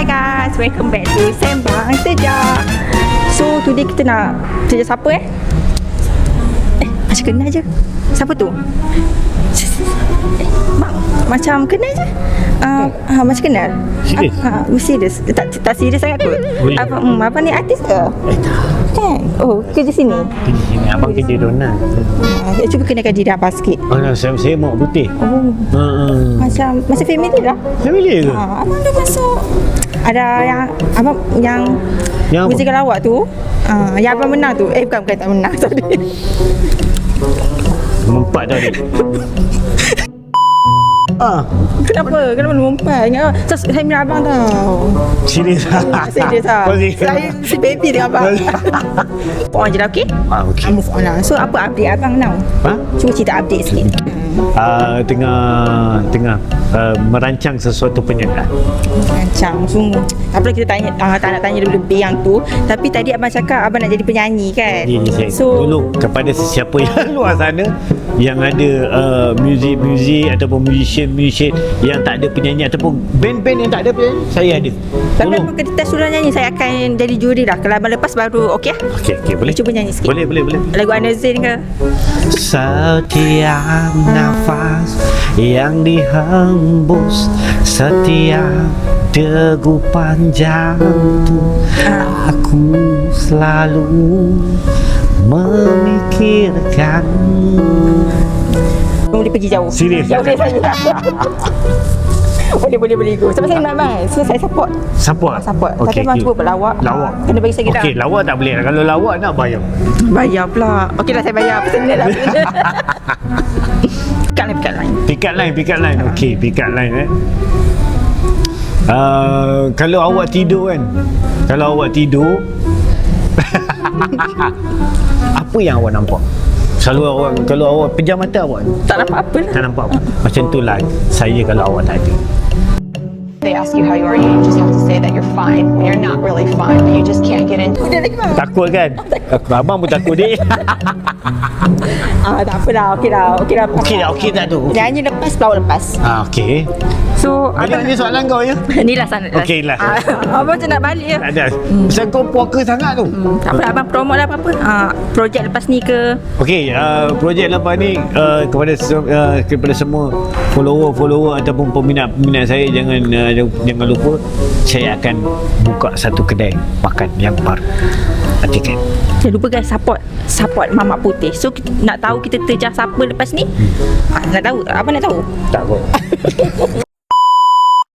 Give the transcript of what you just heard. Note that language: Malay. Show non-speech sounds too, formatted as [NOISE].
Hi guys, welcome back to Sembang Sejak So today kita nak sejak siapa eh? Eh, macam kenal je Siapa tu? Eh, Mak, macam kenal je uh, uh, Macam kenal Serius? uh, uh, Serius Tak, tak serius sangat kot Oh, ya. apa, hmm, apa ni artis ke? Eh tak Kan? Oh, kerja sini? Kerja sini Abang kerja donat. Uh, Cuba kenakan diri abang sikit. Oh nah, saya, saya mau putih. Oh, Ha, ha. macam Macam family lah. Familiar ke? Ha, abang dah masuk. Ada yang abang yang Yang apa? muzik lawak tu. Uh, yang abang menang tu. Eh bukan bukan tak menang [LAUGHS] sorry. Mempat tadi [LAUGHS] Ah, kenapa? Kenapa lu mumpai ingat so, saya minat abang tau. Serius serius [LAUGHS] Oh, serius. saya si baby dengan abang. Move on je lah okay Ah, Ah, okey. move on lah. So apa update abang now? Ha? cuba cerita update sikit. Uh, tengah tengah uh, merancang sesuatu penyanyi. Rancang semua Tak apa kita tanya uh, Tak nak tanya lebih-lebih yang tu. Tapi tadi abang cakap Abang nak jadi penyanyi kan? Jadi saya So tolong kepada sesiapa yang [LAUGHS] luar sana yang ada uh, muzik-muzik ataupun musician-musician yang tak ada penyanyi ataupun band-band yang tak ada penyanyi, saya ada. Tapi Tolong. abang kita suruh nyanyi Saya akan jadi juri dah Kalau lepas baru okey Okey, okey, boleh. Cuba nyanyi sikit Boleh, boleh, boleh. Lagu Anazin ke? Setiap nafas yang dihembus Setiap degupan jantung Aku selalu memikirkan. Boleh pergi jauh. Serius? Jauh dari saya. [LAUGHS] Boleh boleh boleh go. Sebab saya nak bang So saya support. Support? Support. Tapi Okey, abang okey. cuba berlawak. Lawak? Kena bagi saya Okey, kita lawak tak boleh. Kalau lawak nak bayar. Bayar pula. Okey lah saya bayar. Personal lah. [LAUGHS] Pikat line pikat line Pikat line, pikat line Okey, pikat line eh. Uh, kalau awak tidur kan? Kalau awak tidur Apa yang awak nampak? Selalu awak Kalau awak pejam mata awak Tak nampak apa lah. Tak nampak apa? Macam tu lah Saya kalau awak tak ada They ask you how you are, you just have to say that you're fine when you're not really fine, but you just can't get into Udah lagi bang Takut kan? Abang pun takut dek [LAUGHS] Ah, tak apalah Okey lah. Okey lah. Okey tak? Okey tak tu? Nyanyi lepas Pelawak lepas. Ah, okey So Ada ni soalan kau ya? [LAUGHS] Ni lah sana Okey lah. ah, [LAUGHS] Abang macam nak balik ya Tak ada Pasal kau puaka sangat tu Hmm, tak apa abang promote lah apa-apa ah, Projek lepas ni ke Okey, uh, projek lepas ni uh, kepada uh, kepada semua follower-follower ataupun peminat-peminat saya jangan uh, jangan lupa saya akan buka satu kedai makan yang baru. Nantikan. Jangan lupa guys support Support Mamak Putih So kita, nak tahu kita terjah siapa lepas ni ah, Nak tahu Abang nak tahu Tak kau. [LAUGHS]